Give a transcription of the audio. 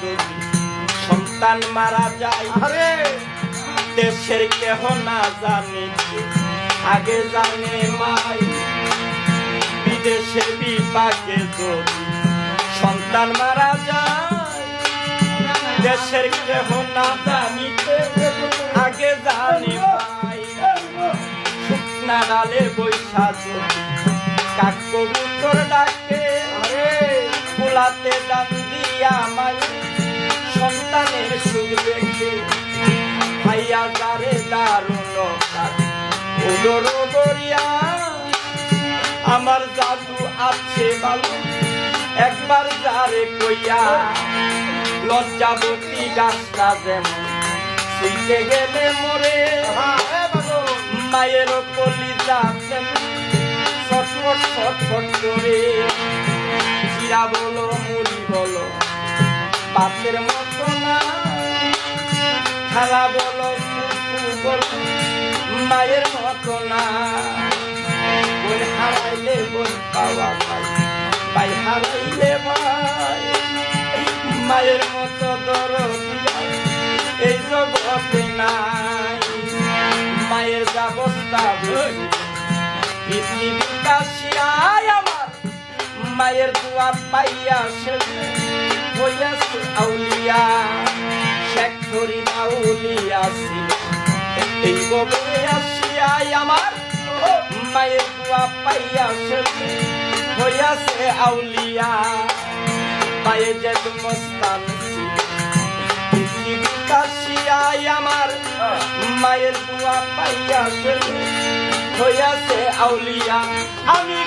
যদি সন্তান মারা যায়। আরে! দেশের কেহ না জানিতে আগে জানে মাই। বিদেশের বিপাকে যদি সন্তান মারা যায় দেশের কেহ না জানিতে আগে জানে মাই। শুকনা ডালে বৈশা যদি কাক কবুতর ডাকে আরে! ফুলাতে দান দিয়া মাই। সন্তানের সুখ দেখে ভাইয়া উদর আমার জাদু আছে ভালো একবার যারে কইয়া লজ্জাবতী গাছটা যেমন শুইতে গেলে মরে মায়ের কলি যাচ্ছেন ছটফট ছটফট করে চিরা বলো মুড়ি বলো বাপের মতো খেলা বলো মায়ের মতো না। হারাইলে বোন পাওয়া ভাই ভাই হারাইলে ভাই মায়ের মতো দরদিয়া এই মায়ের ব্যবস্থা পৃথিবীটা আমার। মায়ের দোয়া পাইয়া সে আউলিয়া শেখ ফরিদ আউলিয়া এই বগলে আসিয়াই আমার মায়ের দোয়া পাইয়া সে হইয়াছে আউলিয়া। পায়ে যে মস্তান ছিল আমার মায়ের দোয়া পাইয়া সে হইয়াছে আউলিয়া। আমি